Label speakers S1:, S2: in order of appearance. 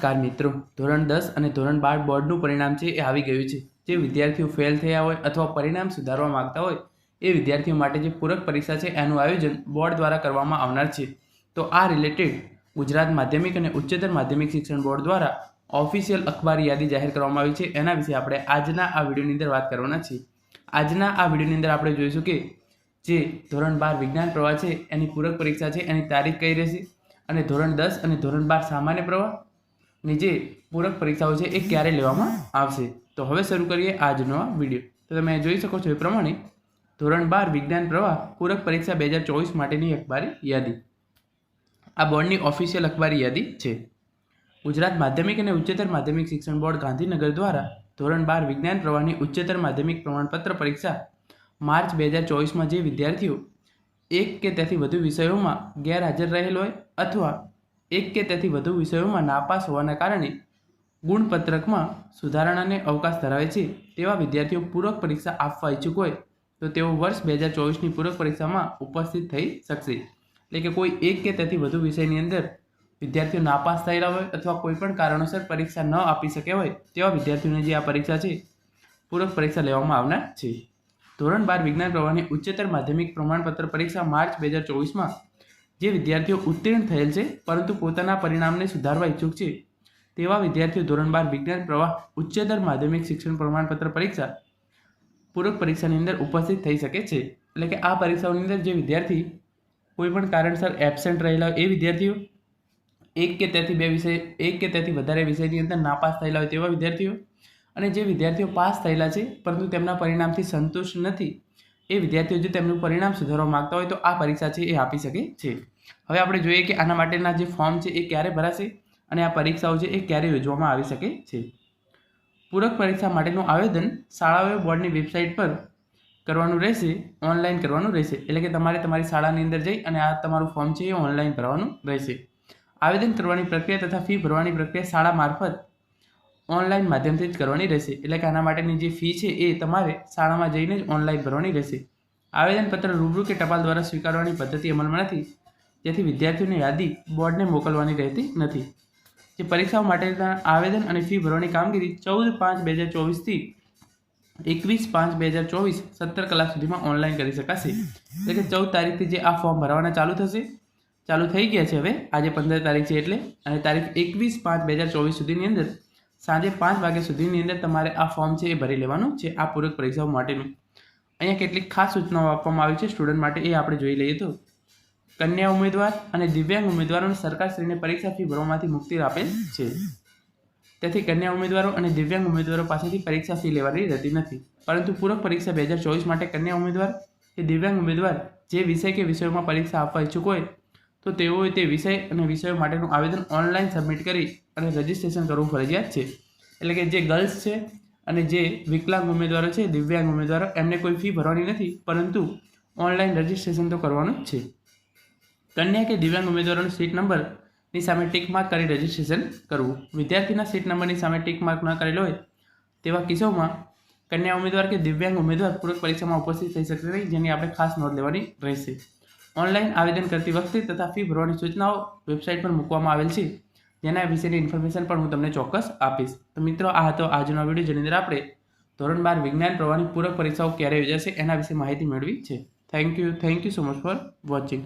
S1: નમસ્કાર મિત્રો ધોરણ દસ અને ધોરણ બાર બોર્ડનું પરિણામ છે એ આવી ગયું છે જે વિદ્યાર્થીઓ ફેલ થયા હોય અથવા પરિણામ સુધારવા માગતા હોય એ વિદ્યાર્થીઓ માટે જે પૂરક પરીક્ષા છે એનું આયોજન બોર્ડ દ્વારા કરવામાં આવનાર છે તો આ રિલેટેડ ગુજરાત માધ્યમિક અને ઉચ્ચતર માધ્યમિક શિક્ષણ બોર્ડ દ્વારા ઓફિશિયલ અખબારી યાદી જાહેર કરવામાં આવી છે એના વિશે આપણે આજના આ વિડીયોની અંદર વાત કરવાના છીએ આજના આ વિડીયોની અંદર આપણે જોઈશું કે જે ધોરણ બાર વિજ્ઞાન પ્રવાહ છે એની પૂરક પરીક્ષા છે એની તારીખ કઈ રહેશે અને ધોરણ દસ અને ધોરણ બાર સામાન્ય પ્રવાહ ની જે પૂરક પરીક્ષાઓ છે એ ક્યારે લેવામાં આવશે તો હવે શરૂ કરીએ આજનો આ વિડીયો તો તમે જોઈ શકો છો એ પ્રમાણે ધોરણ બાર વિજ્ઞાન પ્રવાહ પૂરક પરીક્ષા બે હજાર ચોવીસ માટેની અખબારી યાદી આ બોર્ડની ઓફિશિયલ અખબારી યાદી છે ગુજરાત માધ્યમિક અને ઉચ્ચતર માધ્યમિક શિક્ષણ બોર્ડ ગાંધીનગર દ્વારા ધોરણ બાર વિજ્ઞાન પ્રવાહની ઉચ્ચતર માધ્યમિક પ્રમાણપત્ર પરીક્ષા માર્ચ બે હજાર ચોવીસમાં જે વિદ્યાર્થીઓ એક કે તેથી વધુ વિષયોમાં ગેરહાજર રહેલ હોય અથવા એક કે તેથી વધુ વિષયોમાં નાપાસ હોવાના કારણે ગુણપત્રકમાં સુધારણાને અવકાશ ધરાવે છે તેવા વિદ્યાર્થીઓ પૂરક પરીક્ષા આપવા ઈચ્છુક હોય તો તેઓ વર્ષ બે હજાર ચોવીસની પૂરક પરીક્ષામાં ઉપસ્થિત થઈ શકશે એટલે કે કોઈ એક કે તેથી વધુ વિષયની અંદર વિદ્યાર્થીઓ નાપાસ થયેલા હોય અથવા કોઈપણ કારણોસર પરીક્ષા ન આપી શક્યા હોય તેવા વિદ્યાર્થીઓને જે આ પરીક્ષા છે પૂરક પરીક્ષા લેવામાં આવનાર છે ધોરણ બાર વિજ્ઞાન પ્રવાહની ઉચ્ચતર માધ્યમિક પ્રમાણપત્ર પરીક્ષા માર્ચ બે હજાર ચોવીસમાં જે વિદ્યાર્થીઓ ઉત્તીર્ણ થયેલ છે પરંતુ પોતાના પરિણામને સુધારવા ઈચ્છુક છે તેવા વિદ્યાર્થીઓ ધોરણ બાર વિજ્ઞાન પ્રવાહ ઉચ્ચતર માધ્યમિક શિક્ષણ પ્રમાણપત્ર પરીક્ષા પૂરક પરીક્ષાની અંદર ઉપસ્થિત થઈ શકે છે એટલે કે આ પરીક્ષાઓની અંદર જે વિદ્યાર્થી કોઈપણ કારણસર એબસેન્ટ રહેલા હોય એ વિદ્યાર્થીઓ એક કે તેથી બે વિષય એક કે તેથી વધારે વિષયની અંદર નાપાસ થયેલા હોય તેવા વિદ્યાર્થીઓ અને જે વિદ્યાર્થીઓ પાસ થયેલા છે પરંતુ તેમના પરિણામથી સંતુષ્ટ નથી એ વિદ્યાર્થીઓ જે તેમનું પરિણામ સુધારવા માગતા હોય તો આ પરીક્ષા છે એ આપી શકે છે હવે આપણે જોઈએ કે આના માટેના જે ફોર્મ છે એ ક્યારે ભરાશે અને આ પરીક્ષાઓ છે એ ક્યારે યોજવામાં આવી શકે છે પૂરક પરીક્ષા માટેનું આવેદન શાળાઓ બોર્ડની વેબસાઇટ પર કરવાનું રહેશે ઓનલાઈન કરવાનું રહેશે એટલે કે તમારે તમારી શાળાની અંદર જઈ અને આ તમારું ફોર્મ છે એ ઓનલાઈન ભરવાનું રહેશે આવેદન કરવાની પ્રક્રિયા તથા ફી ભરવાની પ્રક્રિયા શાળા મારફત ઓનલાઈન માધ્યમથી જ કરવાની રહેશે એટલે કે આના માટેની જે ફી છે એ તમારે શાળામાં જઈને જ ઓનલાઈન ભરવાની રહેશે આવેદનપત્ર રૂબરૂ કે ટપાલ દ્વારા સ્વીકારવાની પદ્ધતિ અમલમાં નથી જેથી વિદ્યાર્થીઓની યાદી બોર્ડને મોકલવાની રહેતી નથી જે પરીક્ષાઓ માટેના આવેદન અને ફી ભરવાની કામગીરી ચૌદ પાંચ બે હજાર ચોવીસથી એકવીસ પાંચ બે હજાર ચોવીસ સત્તર કલાક સુધીમાં ઓનલાઈન કરી શકાશે એટલે કે ચૌદ તારીખથી જે આ ફોર્મ ભરવાના ચાલુ થશે ચાલુ થઈ ગયા છે હવે આજે પંદર તારીખ છે એટલે અને તારીખ એકવીસ પાંચ બે હજાર ચોવીસ સુધીની અંદર સાંજે પાંચ વાગ્યા સુધીની અંદર તમારે આ ફોર્મ છે એ ભરી લેવાનું છે આ પૂરક પરીક્ષાઓ માટેનું અહીંયા કેટલીક ખાસ સૂચનાઓ આપવામાં આવી છે સ્ટુડન્ટ માટે એ આપણે જોઈ લઈએ તો કન્યા ઉમેદવાર અને દિવ્યાંગ ઉમેદવારોને સરકારશ્રીને પરીક્ષા ફી ભરવામાંથી મુક્તિ આપેલ છે તેથી કન્યા ઉમેદવારો અને દિવ્યાંગ ઉમેદવારો પાસેથી પરીક્ષા ફી લેવાની રહેતી નથી પરંતુ પૂરક પરીક્ષા બે હજાર ચોવીસ માટે કન્યા ઉમેદવાર કે દિવ્યાંગ ઉમેદવાર જે વિષય કે વિષયોમાં પરીક્ષા આપવા ઈચ્છુક હોય તો તેઓએ તે વિષય અને વિષયો માટેનું આવેદન ઓનલાઈન સબમિટ કરી અને રજિસ્ટ્રેશન કરવું ફરજિયાત છે એટલે કે જે ગર્લ્સ છે અને જે વિકલાંગ ઉમેદવારો છે દિવ્યાંગ ઉમેદવારો એમને કોઈ ફી ભરવાની નથી પરંતુ ઓનલાઈન રજિસ્ટ્રેશન તો કરવાનું જ છે કન્યા કે દિવ્યાંગ ઉમેદવારોનો સીટ નંબરની સામે ટીક માર્ક કરી રજિસ્ટ્રેશન કરવું વિદ્યાર્થીના સીટ નંબરની સામે ટીક માર્ક ન કરેલો હોય તેવા કિસ્સોમાં કન્યા ઉમેદવાર કે દિવ્યાંગ ઉમેદવાર પૂરક પરીક્ષામાં ઉપસ્થિત થઈ શકશે નહીં જેની આપણે ખાસ નોંધ લેવાની રહેશે ઓનલાઈન આવેદન કરતી વખતે તથા ફી ભરવાની સૂચનાઓ વેબસાઇટ પર મૂકવામાં આવેલ છે જેના વિશેની ઇન્ફોર્મેશન પણ હું તમને ચોક્કસ આપીશ તો મિત્રો આ હતો આજનો વિડીયો જેની અંદર આપણે ધોરણ બાર વિજ્ઞાન પ્રવાહની પૂરક પરીક્ષાઓ ક્યારે યોજાશે એના વિશે માહિતી મેળવી છે thank you thank you so much for watching